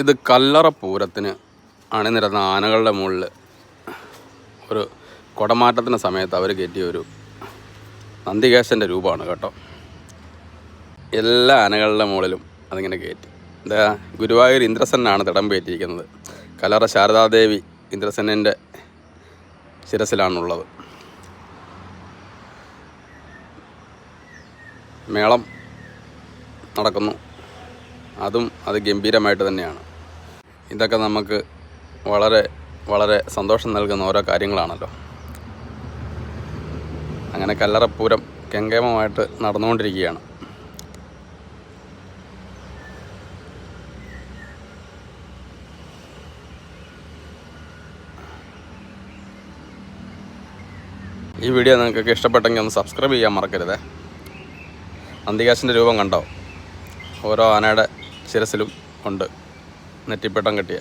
ഇത് കല്ലറ പൂരത്തിന് അണിനിരന്ന ആനകളുടെ മുകളിൽ ഒരു കുടമാറ്റത്തിന്റെ സമയത്ത് അവർ കയറ്റിയ ഒരു നന്ദികേശന്റെ രൂപമാണ് കേട്ടോ. എല്ലാ ആനകളുടെ മുകളിലും അതിങ്ങനെ കയറ്റി. എന്താ ഗുരുവായൂർ ഇന്ദ്രസനാണ് തിടം കയറ്റിയിരിക്കുന്നത് കല്ലറ ശാരദാദേവി ഇന്ദ്രസനന്റെ ശിരസിലാണുള്ളത്. മേളം നടക്കുന്നു. അതും അത് ഗംഭീരമായിട്ട് തന്നെയാണ്. ഇതൊക്കെ നമുക്ക് വളരെ വളരെ സന്തോഷം നൽകുന്ന ഓരോ കാര്യങ്ങളാണല്ലോ. അങ്ങനെ കല്ലറപ്പൂരം കെങ്കേമമായിട്ട് നടന്നുകൊണ്ടിരിക്കുകയാണ്. ഈ വീഡിയോ നിങ്ങൾക്ക് ഇഷ്ടപ്പെട്ടെങ്കിൽ ഒന്ന് സബ്സ്ക്രൈബ് ചെയ്യാൻ മറക്കരുത്. അന്തികാശിന്റെ രൂപം കണ്ടോ? ഓരോ ആനയുടെ ശിരസിലും ഉണ്ട്. നെറ്റിപ്പട്ടം കെട്ടിയ.